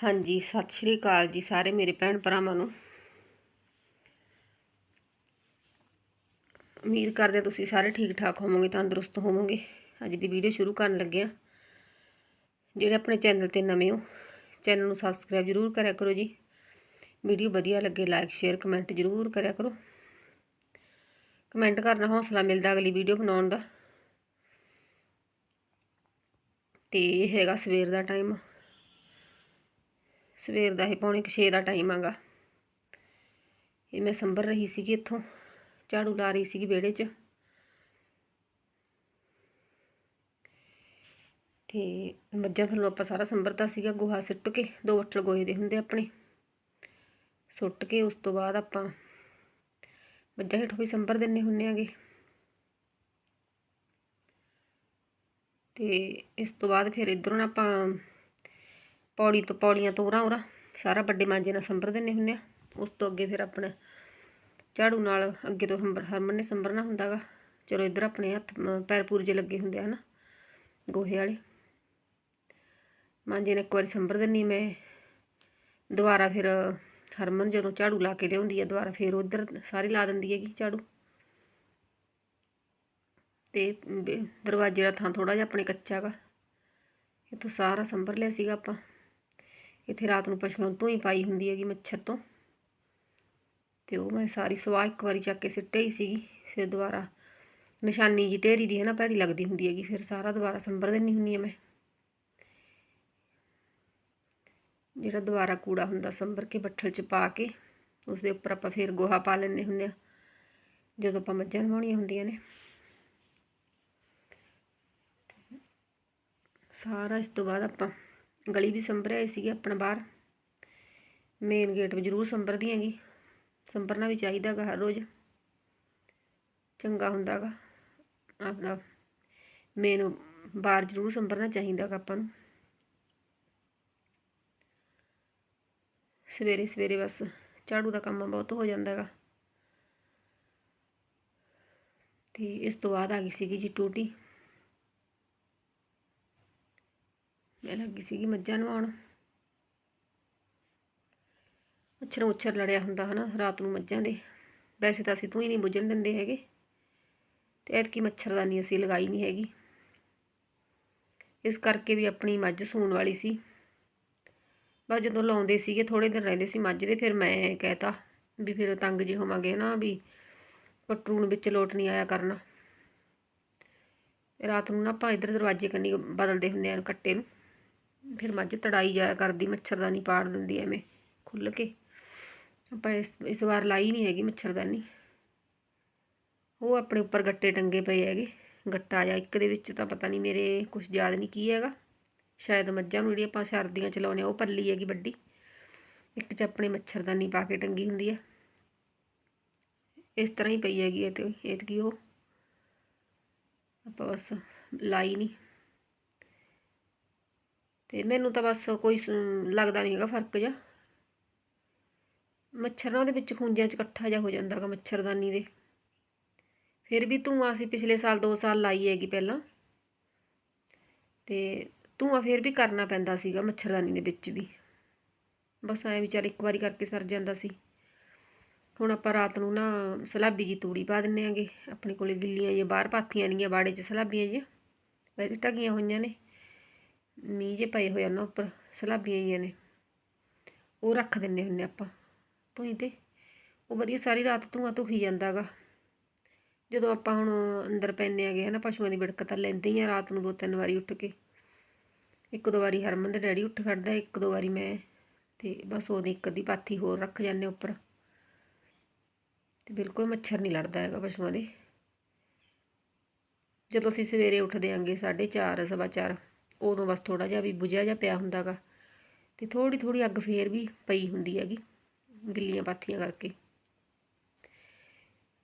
ਹਾਂਜੀ, ਸਤਿ ਸ਼੍ਰੀ ਅਕਾਲ ਜੀ ਸਾਰੇ ਮੇਰੇ ਭੈਣ ਭਰਾਵਾਂ ਨੂੰ। ਉਮੀਦ ਕਰਦੇ ਹਾਂ ਤੁਸੀਂ ਸਾਰੇ ਠੀਕ ਠਾਕ ਹੋਵੋਗੇ, ਤੰਦਰੁਸਤ ਹੋਵੋਗੇ। ਅੱਜ ਦੀ ਵੀਡੀਓ ਸ਼ੁਰੂ ਕਰਨ ਲੱਗੇ ਆ ਜਿਹੜੇ ਆਪਣੇ ਚੈਨਲ ਤੇ ਨਵੇਂ ਹੋ, ਚੈਨਲ ਨੂੰ ਸਬਸਕ੍ਰਾਈਬ ਜ਼ਰੂਰ ਕਰਿਆ ਕਰੋ ਜੀ। ਵੀਡੀਓ ਵਧੀਆ ਲੱਗੇ ਲਾਈਕ ਸ਼ੇਅਰ ਕਮੈਂਟ ਜ਼ਰੂਰ ਕਰਿਆ ਕਰੋ। ਕਮੈਂਟ ਕਰਨਾ ਹੌਸਲਾ ਮਿਲਦਾ ਅਗਲੀ ਵੀਡੀਓ ਬਣਾਉਣ ਦਾ। ਤੇ ਇਹ ਹੈਗਾ ਸਵੇਰ ਦਾ ਟਾਈਮ ਸਵੇਰ ਦਾ ਇਹ ਪੌਣੇ 6 ਦਾ ਟਾਈਮ ਆਗਾ। ਇਹ ਮੈਂ ਸੰਭਰ ਰਹੀ ਸੀਗੀ ਇੱਥੋਂ, ਝਾੜੂ ਲਾ ਰਹੀ ਸੀਗੀ ਵਿਹੜੇ 'ਚ। ਤੇ ਮੱਝਾਂ ਥੱਲੋਂ ਆਪਾਂ ਸਾਰਾ ਸੰਭਰਤਾ ਸੀਗਾ, ਗੋਹਾ ਸਿੱਟ ਕੇ, ਦੋ ਵੱਟਲ ਗੋਹੇ ਦੇ ਹੁੰਦੇ ਆਪਣੇ। ਸੁੱਟ ਕੇ ਉਸ ਤੋਂ ਬਾਅਦ ਆਪਾਂ ਮੱਝਾਂ ਹੇਠੋਂ ਵੀ ਸੰਭਰ ਦਿੰਨੇ ਹੁੰਨੇ ਆਗੇ। ਤੇ ਇਸ ਤੋਂ ਬਾਅਦ ਫਿਰ ਇਧਰੋਂ ਨਾ ਆਪਾਂ ਪੌੜੀ ਤੋਂ ਪੌੜੀਆਂ ਤੋਂ ਉਰਾਂ ਉਰਾਂ ਸਾਰਾ ਵੱਡੇ ਮਾਂਜੇ ਨਾਲ ਸੰਭਰ ਦਿੰਨੇ ਹੁੰਨੇ ਆ। ਉਸ ਤੋਂ ਅੱਗੇ ਫਿਰ ਆਪਣਾ ਝਾੜੂ ਨਾਲ ਅੱਗੇ ਤੋਂ ਹੰਬਰ, ਹਰਮਨ ਨੇ ਸੰਭਰਨਾ ਹੁੰਦਾਗਾ। ਚਲੋ ਇੱਧਰ ਆਪਣੇ ਹੱਥ ਪੈਰ ਪੂਰ ਜੇ ਲੱਗੇ ਹੁੰਦੇ ਹਨ, ਗੋਹੇ ਵਾਲੇ। ਮਾਂਜੇ ਨੇ ਇੱਕ ਵਾਰੀ ਸੰਭਰ ਦਿੰਨੀ ਮੈਂ। ਦੁਬਾਰਾ ਫਿਰ ਹਰਮਨ ਜਦੋਂ ਝਾੜੂ ਲਾ ਕੇ ਲਿਆਉਂਦੀ ਹੈ ਦੁਬਾਰਾ ਫਿਰ ਉਧਰ ਸਾਰੀ ਲਾ ਦਿੰਦੀ ਹੈਗੀ ਝਾੜੂ। ਤੇ ਦਰਵਾਜ਼ੇ ਦਾ ਥਾਂ ਥੋੜਾ ਜਿਹਾ ਆਪਣੇ ਕੱਚਾ ਗਾ। ਇਹ ਤੋਂ ਸਾਰਾ ਸੰਭਰ ਲਿਆ ਸੀਗਾ ਆਪਾਂ। ਇੱਥੇ ਰਾਤ ਨੂੰ ਪਸ਼ੂਆਂ ਤੋਂ ਹੀ ਪਾਈ ਹੁੰਦੀ ਹੈਗੀ ਮੱਛਰ ਤੋਂ। ਤੇ ਉਹ ਮੈਂ ਸਾਰੀ ਸਵਾਹ ਇੱਕ ਵਾਰੀ ਚੱਕ ਕੇ ਸਿੱਟੇ ਹੀ ਸੀਗੀ, ਫਿਰ ਦੁਬਾਰਾ ਨਿਸ਼ਾਨੀ ਜੀ ਢੇਰੀ ਦੀ ਹੈ ਨਾ ਭੈੜੀ ਲੱਗਦੀ ਹੁੰਦੀ ਹੈਗੀ, ਫਿਰ ਸਾਰਾ ਦੁਬਾਰਾ ਸੰਭਰ ਦਿੰਨੀ ਹੁੰਨੀ ਆ ਮੈਂ। ਜਿਹੜਾ ਦੁਬਾਰਾ ਕੂੜਾ ਹੁੰਦਾ ਸੰਭਰ ਕੇ ਬੱਠਲ 'ਚ ਪਾ ਕੇ ਉਸ ਦੇ ਉੱਪਰ ਆਪਾਂ ਫਿਰ ਗੋਹਾ ਪਾ ਲੈਂਦੇ ਹੁੰਦੇ ਆ ਜਦੋਂ ਆਪਾਂ ਮੱਝਾਂ ਨਵਾਉਣੀਆਂ ਹੁੰਦੀਆਂ ਨੇ। ਸਾਰਾ ਇਸ ਤੋਂ ਬਾਅਦ ਆਪਾਂ ਗਲੀ ਵੀ ਸੰਭਰਿਆ ਸੀਗੇ ਆਪਣਾ ਬਾਹਰ। ਮੇਨ ਗੇਟ ਵੀ ਜ਼ਰੂਰ ਸੰਭਰਦੀ ਹੈਗੀ। ਸੰਭਰਨਾ ਵੀ ਚਾਹੀਦਾ ਗਾ ਹਰ ਰੋਜ਼। ਚੰਗਾ ਹੁੰਦਾ ਗਾ। ਆਪਦਾ ਮੇਨ ਬਾਹਰ ਜ਼ਰੂਰ ਸੰਭਰਨਾ ਚਾਹੀਦਾ ਗਾ ਆਪਾਂ ਨੂੰ। ਸਵੇਰੇ ਸਵੇਰੇ ਬਸ ਝਾੜੂ ਦਾ ਕੰਮ ਬਹੁਤ ਹੋ ਜਾਂਦਾ ਗਾ। ਤੇ ਇਸ ਤੋਂ ਬਾਅਦ ਆ ਗਈ ਸੀਗੀ ਜੀ ਟੂਟੀ। ਮੈਂ ਲੱਗੀ ਸੀਗੀ ਮੱਝਾਂ ਨਵਾਉਣ ਮੱਛਰ ਮੁੱਛਰ ਲੜਿਆ ਹੁੰਦਾ ਹਨਾ, ਰਾਤ ਨੂੰ ਮੱਝਾਂ ਦੇ। ਵੈਸੇ ਤਾਂ ਅਸੀਂ ਤੂੰ ਹੀ ਨਹੀਂ ਬੁੱਝਣ ਦਿੰਦੇ ਹੈਗੇ। ਤੇ ਐਤਕੀ ਮੱਛਰਦਾਨੀ ਅਸੀਂ ਲਗਾਈ ਨਹੀਂ ਹੈਗੀ। ਇਸ ਕਰਕੇ ਵੀ ਆਪਣੀ ਮੱਝ ਸੂਣ ਵਾਲੀ ਸੀ। ਬਸ ਜਦੋਂ ਲਾਉਂਦੇ ਸੀਗੇ ਥੋੜੇ ਦਿਨ ਰਹਿੰਦੇ ਸੀ ਮੱਝ ਦੇ, ਫਿਰ ਮੈਂ ਕਹਿਤਾ ਵੀ ਫਿਰ ਤੰਗ ਜੇ ਹੋਵਾਂਗੇ ਨਾ ਵੀ ਕਟਰੂ ਨੂੰ ਵਿੱਚ ਲੋਟ ਨਹੀਂ ਆਇਆ ਕਰਨਾ। ਰਾਤ ਨੂੰ ਨਾ ਆਪਾਂ ਇੱਧਰ ਦਰਵਾਜ਼ੇ ਕੰਨੀ ਬਦਲਦੇ ਹੁੰਦੇ ਆ ਕੱਟੇ ਨੂੰ। ਫਿਰ ਮੱਝ ਤੜਾਈ ਜਾਇਆ ਕਰਦੀ ਮੱਛਰਦਾਨੀ ਪਾੜ ਦਿੰਦੀ ਐਵੇਂ ਖੁੱਲ ਕੇ। ਆਪਾਂ ਇਸ ਇਸ ਵਾਰ ਲਾਈ ਨਹੀਂ ਹੈਗੀ ਮੱਛਰਦਾਨੀ ਉਹ ਆਪਣੇ ਉੱਪਰ ਗੱਟੇ ਟੰਗੇ ਪਏ ਹੈਗੇ, ਗੱਟਾ ਜਾਂ ਇੱਕ ਦੇ ਵਿੱਚ ਤਾਂ ਪਤਾ ਨਹੀਂ ਮੇਰੇ ਕੁਝ ਯਾਦ ਨਹੀਂ ਕੀ ਹੈਗਾ। ਸ਼ਾਇਦ ਮੱਝਾਂ ਨੂੰ ਜਿਹੜੀ ਆਪਾਂ ਸਰਦੀਆਂ ਚ ਲਾਉਨੇ ਉਹ ਪੱਲੀ ਹੈਗੀ ਵੱਡੀ। ਇੱਕ ਚ ਆਪਣੇ ਮੱਛਰਦਾਨੀ ਪਾ ਕੇ ਟੰਗੀ ਹੁੰਦੀ ਹੈ ਇਸ ਤਰ੍ਹਾਂ ਹੀ ਪਈ ਹੈਗੀ ਇਹ ਤੇ ਇਹ ਕੀ ਉਹ। ਆਪਾਂ ਬਸ ਲਾਈ ਨਹੀਂ ਤੇ ਮੈਨੂੰ ਤਾਂ ਬਸ ਕੋਈ ਸ- ਲੱਗਦਾ ਨਹੀਂ ਹੈਗਾ ਫ਼ਰਕ ਜਿਹਾ। ਮੱਛਰਾਂ ਦੇ ਵਿੱਚ ਖੂੰਜਿਆਂ 'ਚ ਇਕੱਠਾ ਜਿਹਾ ਹੋ ਜਾਂਦਾ ਹੈਗਾ ਮੱਛਰਦਾਨੀ ਦੇ। ਫਿਰ ਵੀ ਧੂੰਆਂ ਅਸੀਂ ਪਿਛਲੇ ਸਾਲ 2 ਸਾਲ ਲਾਈ ਹੈਗੀ ਪਹਿਲਾਂ। ਤੇ ਧੂੰਆਂ ਫਿਰ ਵੀ ਕਰਨਾ ਪੈਂਦਾ ਸੀਗਾ ਮੱਛਰਦਾਨੀ ਦੇ ਵਿੱਚ ਵੀ। ਬਸ ਐ ਵਿਚਾਰ ਇੱਕ ਵਾਰੀ ਕਰਕੇ ਸਰ ਜਾਂਦਾ ਸੀ। ਹੁਣ ਆਪਾਂ ਰਾਤ ਨੂੰ ਨਾ ਸਲਾਬੀ ਜੀ ਤੂੜੀ ਪਾ ਦਿੰਨੇ ਆਂਗੇ ਆਪਣੇ ਕੋਲੇ ਗਿੱਲੀਆਂ ਜਿਹੀਆਂ, ਬਾਹਰ ਪਾਥੀਆਂ ਨਹੀਂਆਂ ਬਾੜੇ 'ਚ ਸਲਾਬੀਆਂ ਜਿਹੀਆਂ। ਵੈਸੇ ਢਗੀਆਂ ਹੋਈਆਂ ਨੇ। ਮੀਂਹ ਜੇ ਪਏ ਹੋਏ ਆ ਨਾ ਉੱਪਰ, ਸਲਾਬੀਆਂ ਜਿਹੀਆਂ ਨੇ। ਉਹ ਰੱਖ ਦਿੰਨੇ ਹੁੰਨੇ ਆਪਾਂ, ਧੂਈ ਤੇ। ਉਹ ਵਧੀਆ ਸਾਰੀ ਰਾਤ ਧੂੰਆਂ ਧੁਖੀ ਜਾਂਦਾ ਗਾ ਜਦੋਂ ਆਪਾਂ ਹੁਣ ਅੰਦਰ ਪੈਨੇ ਆਗੇ ਹਨਾ, ਪਸ਼ੂਆਂ ਦੀ ਵਿੜਕ ਤਾਂ ਲੈਂਦੇ ਹੀ ਆ ਰਾਤ ਨੂੰ ਦੋ ਤਿੰਨ ਵਾਰੀ ਉੱਠ ਕੇ। ਇੱਕ ਦੋ ਵਾਰੀ ਹਰਮਨ ਦੇ ਡੈਡੀ ਉੱਠ ਖੜਦਾ, ਇੱਕ ਦੋ ਵਾਰੀ ਮੈਂ। ਤੇ ਬਸ ਉਹਦੀ ਇੱਕ ਅੱਧੀ ਪਾਥੀ ਹੋਰ ਰੱਖ ਜਾਂਦੇ ਉੱਪਰ। ਤੇ ਬਿਲਕੁਲ ਮੱਛਰ ਨਹੀਂ ਲੜਦਾ ਹੈਗਾ ਪਸ਼ੂਆਂ ਦੇ। ਜਦੋਂ ਅਸੀਂ ਸਵੇਰੇ ਉੱਠਦੇ ਆਂਗੇ 4:30 ਸਵਾ ਚਾਰ ਉਦੋਂ ਬਸ ਥੋੜਾ ਜਿਹਾ ਵੀ ਬੁਝਿਆ ਜਿਹਾ ਪਿਆ ਹੁੰਦਾਗਾ ਤੇ ਥੋੜੀ ਥੋੜੀ ਅੱਗ ਫੇਰ ਵੀ ਪਈ ਹੁੰਦੀ ਹੈਗੀ ਗਿੱਲੀਆਂ ਪਾਥੀਆਂ ਕਰਕੇ।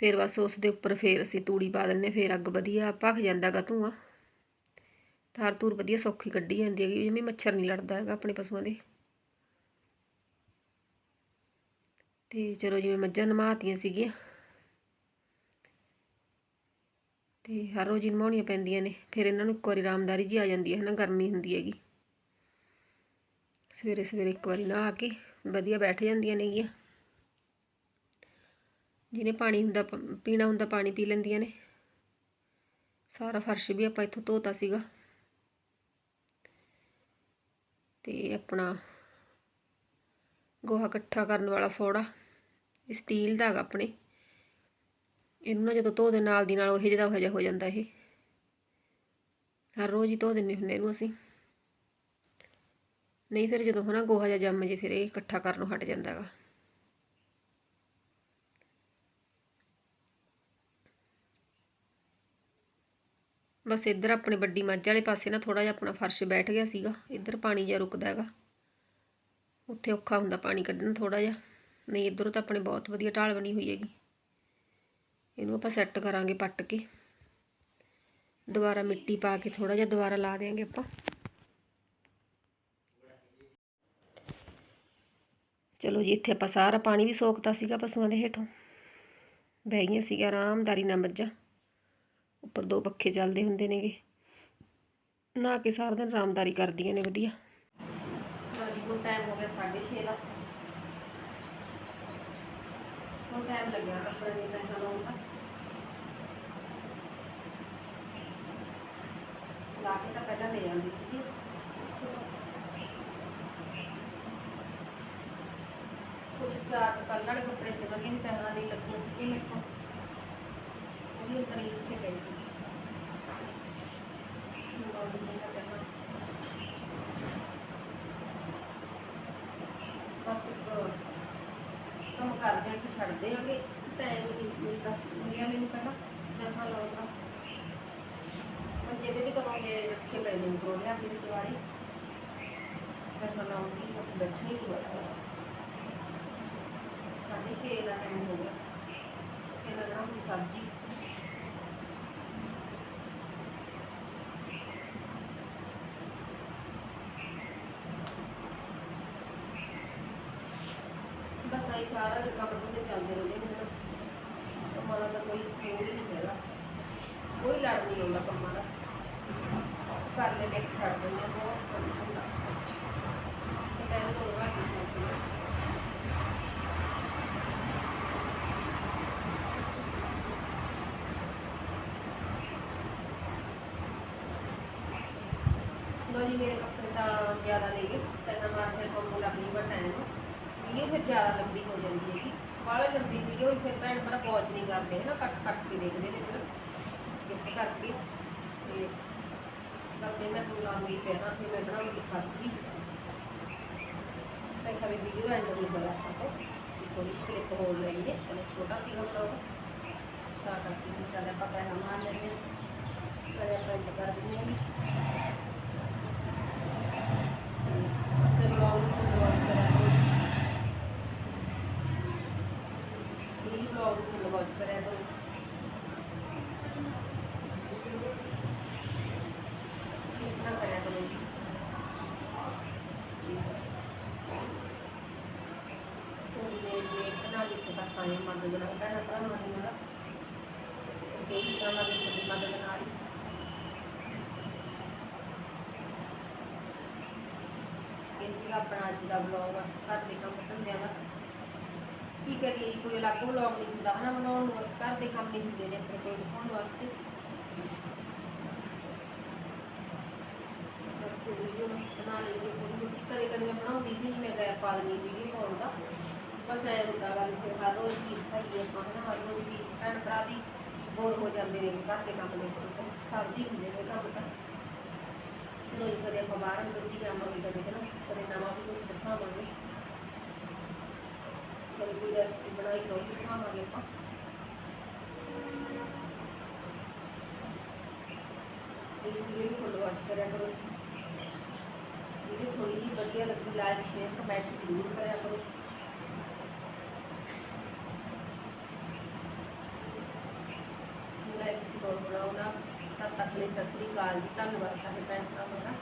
ਫਿਰ ਬਸ ਉਸ ਦੇ ਉੱਪਰ ਫੇਰ ਅਸੀਂ ਤੂੜੀ ਪਾ ਦਿੰਨੇ ਫੇਰ ਅੱਗ ਵਧੀਆ ਭਖ ਜਾਂਦਾਗਾ ਧੂਆਂ। ਧਾਰ ਧੂਰ ਵਧੀਆ ਸੌਖੀ ਕੱਢੀ ਜਾਂਦੀ ਹੈਗੀ, ਜਿਵੇਂ ਮੱਛਰ ਨਹੀਂ ਲੜਦਾ ਹੈਗਾ ਆਪਣੇ ਪਸ਼ੂਆਂ ਦੇ। ਤੇ ਚਲੋ ਜਿਵੇਂ ਮੱਝਾਂ ਨਮਾਤੀਆਂ ਸੀਗੀਆਂ ਤੇ ਹਰ ਰੋਜ਼ ਹੀ ਨਮਾਉਣੀਆਂ ਪੈਂਦੀਆਂ ਨੇ। ਫਿਰ ਇਹਨਾਂ ਨੂੰ ਇੱਕ ਵਾਰੀ ਆਰਾਮਦਾਰੀ ਜੀ ਆ ਜਾਂਦੀ ਹੈ ਨਾ, ਗਰਮੀ ਹੁੰਦੀ ਹੈਗੀ। ਸਵੇਰੇ ਸਵੇਰੇ ਇੱਕ ਵਾਰੀ ਨਹਾ ਕੇ ਵਧੀਆ ਬੈਠ ਜਾਂਦੀਆਂ ਨੇਗੀਆਂ। ਜਿਹਨੇ ਪਾਣੀ ਹੁੰਦਾ ਪ- ਪੀਣਾ ਹੁੰਦਾ ਪਾਣੀ ਪੀ ਲੈਂਦੀਆਂ ਨੇ। ਸਾਰਾ ਫਰਸ਼ ਵੀ ਆਪਾਂ ਇੱਥੋਂ ਧੋਤਾ ਸੀਗਾ। ਤੇ ਆਪਣਾ ਗੋਹਾ ਇਕੱਠਾ ਕਰਨ ਵਾਲਾ ਫੋੜਾ, ਇਹ ਸਟੀਲ ਦਾ ਹੈਗਾ ਆਪਣੇ। ਇਹਨੂੰ ਨਾ ਜਦੋਂ ਧੋ ਦੇ ਨਾਲ ਦੀ ਨਾਲ ਉਹ ਜਿਹਦਾ ਉਹ ਜਿਹਾ ਹੋ ਜਾਂਦਾ ਇਹ। ਹਰ ਰੋਜ਼ ਹੀ ਧੋ ਦਿੰਦੇ ਹੁੰਦੇ ਇਹਨੂੰ ਅਸੀਂ। ਨਹੀਂ ਫਿਰ ਜਦੋਂ ਹਨਾ ਗੋਹਾ ਜਿਹਾ ਜੰਮ ਜੇ ਫਿਰ ਇਹ ਇਕੱਠਾ ਕਰਨੋਂ ਹਟ ਜਾਂਦਾ ਹੈਗਾ ਬਸ ਇੱਧਰ ਆਪਣੇ ਵੱਡੀ ਮੱਝ ਵਾਲੇ ਪਾਸੇ ਨਾ ਥੋੜਾ ਜਿਹਾ ਆਪਣਾ ਫਰਸ਼ ਬੈਠ ਗਿਆ ਸੀਗਾ, ਇੱਧਰ ਪਾਣੀ ਜਿਹਾ ਰੁਕਦਾ ਹੈਗਾ। ਉੱਥੇ ਔਖਾ ਹੁੰਦਾ ਪਾਣੀ ਕੱਢਣਾ ਥੋੜਾ ਜਿਹਾ। ਨਹੀਂ ਇੱਧਰੋਂ ਤਾਂ ਆਪਣੇ ਬਹੁਤ ਵਧੀਆ ਢਾਲ ਬਣੀ ਹੋਈ ਹੈਗੀ। ਇਹਨੂੰ ਆਪਾਂ ਸੈੱਟ ਕਰਾਂਗੇ ਪੱਟ ਕੇ। ਦੁਬਾਰਾ ਮਿੱਟੀ ਪਾ ਕੇ ਥੋੜਾ ਜਿਹਾ ਦੁਬਾਰਾ ਲਾ ਦੇਾਂਗੇ ਆਪਾਂ। ਚਲੋ ਜੀ, ਇੱਥੇ ਆਪਾਂ ਸਾਰਾ ਪਾਣੀ ਵੀ ਸੋਕਤਾ ਸੀਗਾ ਪਸ਼ੂਆਂ ਦੇ ਹੇਠੋਂ। ਬਹਿ ਗਈਆਂ ਸੀਗਾ ਆਰਾਮਦਾਰੀ ਨਾਲ ਮੱਝਾਂ। ਉੱਪਰ ਦੋ ਪੱਖੇ ਚੱਲਦੇ ਹੁੰਦੇ ਨੇਗੇ। ਨਾ ਕੇ ਸਾਰਾ ਦਿਨ ਆਰਾਮਦਾਰੀ ਕਰਦੀਆਂ ਨੇ ਵਧੀਆ। ਜੀ ਹੁਣ ਟਾਈਮ ਹੋ ਗਿਆ 6:30 ਦਾ। ਹੁਣ ਟਾਈਮ ਲੱਗਿਆ ਕੱਪੜੇ ਦੇ ਤੈਨਾਂ ਲਾਉਣ ਦਾ ਲਾ ਕੇ ਤਾਂ ਪਹਿਲਾਂ ਲੈ ਜਾਂਦੀ ਸੀਗੀ। ਕੁਛ ਚਾਰ ਕੱਲ੍ਹ ਵਾਲੇ ਕੱਪੜੇ ਸੀ ਲੱਗੇ ਵੀ ਤੈਨਾਂ ਨਹੀਂ ਲੱਗੀਆਂ ਸੀਗੀਆਂ ਮੇਰੇ ਕੋਲ ਉਹ ਅੰਦਰ ਹੀ ਰੱਖੇ ਪਏ ਸੀ। ਬਸ ਇੱਕ ਕੰਮ ਕਰਦੇ ਆ ਕਿ ਛੱਡਦੇ ਆਂਗੇ। ਤੈਂ ਨਹੀਂ ਦੱਸ ਮਿਲਿਆ ਮੈਨੂੰ ਪਹਿਲਾਂ। ਤੈਨਾਂ ਲਾਉਣ। ਦਾ ਮੰਜੇ ਵੀ ਕਦੋਂ ਰੱਖੇ ਪਏ ਨੇ, ਦੋ ਲਿਆ ਦਿਵਾਲੀ। ਤੈਨਾਂ ਲਾਉਂਗੀ ਬਸ ਬੈਠਣੀ ਨਹੀਂ ਬੜਾ ਸਾਢੇ ਛੇ ਦਾ ਟਾਈਮ ਹੋ ਗਿਆ। ਇਹਨਾਂ ਨਾਲ ਸਬਜ਼ੀ। ਬਸ ਆਈ ਸਾਰਾ ਦਿਨ ਕੰਮ ਤੇ ਚੱਲਦੇ ਰਹਿੰਦੇ ਨੇ ਨਾ ਕੰਮਾਂ ਦਾ ਕੋਈ ਮੂਡ ਹੀ ਨਹੀਂ ਹੈਗਾ। ਕੋਈ ਲੜ ਨਹੀਂ ਆਉਂਦਾ ਕੰਮਾਂ ਦਾ। ਕਰ ਲੈ ਕੇ ਛੱਡ ਦਿੰਦੇ ਆ ਬਹੁਤ ਕੰਮ ਹੁੰਦਾ ਤੇ ਟਾਈਮ ਤੋਂ ਬਾਅਦ ਛੱਡ ਦਿੰਦੇ ਆ। ਲੋ ਜੀ ਮੇਰੇ ਕੱਪੜੇ ਤਾਂ ਜ਼ਿਆਦਾ ਨਹੀਂ ਗਏ ਤਿੰਨ ਵਾਰ ਫਿਰ ਕੰਮ ਲੱਗ ਜੂਗਾ ਟਾਈਮ ਵੀਡੀਓ ਫਿਰ ਜ਼ਿਆਦਾ ਲੰਬੀ ਹੋ ਜਾਂਦੀ ਹੈਗੀ ਬਾਹਲਾ ਲੰਬੀ ਵੀਡੀਓ ਫਿਰ ਭੈਣ ਭਰਾ ਪਹੁੰਚ ਨਹੀਂ ਕਰਦੇ ਹੈ ਨਾ ਕੱਟ ਕੱਟ ਕੇ ਦੇਖਦੇ ਨੇ ਫਿਰ ਸਕਿਪ ਕਰਕੇ ਤੇ ਬਸ ਇਹ ਮੈਂ ਤੁਹਾਨੂੰ ਲਾਉਂਗੀ ਪਹਿਲਾਂ ਫਿਰ ਮੈਂ ਬਣਾਉਂਗੀ ਸਬਜ਼ੀ ਤਾਂ ਕਦੇ ਵੀਡੀਓ ਐਂਡ ਨਹੀਂ ਹੋਇਆ ਆਪਾਂ ਥੋੜੀ ਕਲਿੱਪ ਹੋ ਰਹੀ ਹੈ। ਚਲੋ ਛੋਟਾ ਸੀਗਾ ਵਲੌਗ ਤਾਂ ਕਰਕੇ ਹੁਣ ਚੱਲ ਆਪਾਂ ਪਹਿਲਾਂ ਮਾਰ ਲੈਂਦੇ ਹਾਂ ਫਿਰ ਆਪਾਂ ਇੰਡ ਕਰ ਦਿੰਦੇ ਹਾਂ ਤੇ ਵਲੌਗ ਨੂੰ ਵਾਚ ਕਰਿਆ ਕਰੋ ਇਹ ਵਲੌਗ ਨੂੰ ਵਾਚ ਕਰਿਆ ਕਰੋ ਇਤਨਾ ਕਰਿਆ ਕਰੋ ਜੀ ਸੋਰੀ ਦੇ ਦੇ ਬਣਾ ਲਈ ਤੇ ਬਾਤਾਂ ਇਹ ਮਦਦ ਨਾਲ ਕਰਨਾ ਪਰ ਮਦਦ ਨਾਲ ਤੇ ਇਹ ਤਾਂ ਮਦਦ ਇਹ ਸੀਗਾ ਆਪਣਾ ਅੱਜ ਦਾ ਵਲੌਗ ਬਸ ਘਰ ਦੇ ਕੰਮ ਧੰਦਿਆਂ ਦਾ। ਕੀ ਕਰੀਏ, ਕੋਈ ਅਲੱਗ ਵਲੌਗ ਨਹੀਂ ਹੁੰਦਾ, ਹਨਾ? ਬਣਾਉਣ ਨੂੰ ਬਸ ਘਰ ਦੇ ਕੰਮ ਹੀ ਹੁੰਦੇ ਨੇ, ਆਪਣੇ ਕੋਲ ਦਿਖਾਉਣ ਵਾਸਤੇ। ਬਸ ਵੀਡੀਓ ਬਣਾ ਲਈ ਕੋਈ ਕਦੇ ਕਦੇ ਮੈਂ ਬਣਾਉਂਦੀ ਵੀ ਨਹੀਂ, ਮੈਂ ਗੈਪ ਪਾ ਦਿੰਦੀ ਵੀਡੀਓ ਪਾਉਣ ਦਾ। ਬਸ ਐ ਹੁੰਦਾ ਗੱਲ ਫਿਰ ਹਰ ਰੋਜ਼ ਚੀਜ਼ ਖਾਈਏ ਆਪਾਂ ਹਰ ਰੋਜ਼ ਵੀ ਭੈਣ ਭਰਾ ਵੀ ਬੋਰ ਹੋ ਜਾਂਦੇ ਨੇ ਘਰ ਦੇ ਕੰਮ ਦੇ ਤੋਂ ਸਰਦੀ ਹੁੰਦੇ ਨੇ ਕੰਮ ਤਾਂ। ਚਲੋ ਜੀ ਕਦੇ ਆਪਾਂ ਬਾਹਰ ਅੰਦਰ ਵੀ ਜਾਵਾਂਗੇ ਕਦੇ, ਹਨਾ? ਕਦੇ ਨਵਾਂ ਵੀ ਕੁਝ ਦਿਖਾਵਾਂਗੇ। ਕਦੇ ਕੋਈ ਰੈਸਪੀ ਬਣਾਈ ਤਾਂ ਉਹ ਦਿਖਾਵਾਂਗੇ ਆਪਾਂ। ਇਹ ਵੀਡੀਓ ਫੋਲੋ ਵਾਚ ਕਰਿਆ ਕਰੋ। ਵੀਡੀਓ ਥੋੜੀ ਜਿਹੀ ਵਧੀਆ ਲੱਗੀ ਲਾਈਕ ਸ਼ੇਅਰ ਕਮੈਂਟ ਜ਼ਰੂਰ ਕਰਿਆ ਕਰੋ ਮੇਰਾ ਕਿਸੇ ਕੋਲ ਬਣਾਉਣਾ ਤਦ ਤੱਕ ਲਈ ਸਤਿ ਸ੍ਰੀ ਅਕਾਲ ਜੀ ਧੰਨਵਾਦ ਸਾਰੇ ਭੈਣ ਭਰਾਵਾਂ ਦਾ।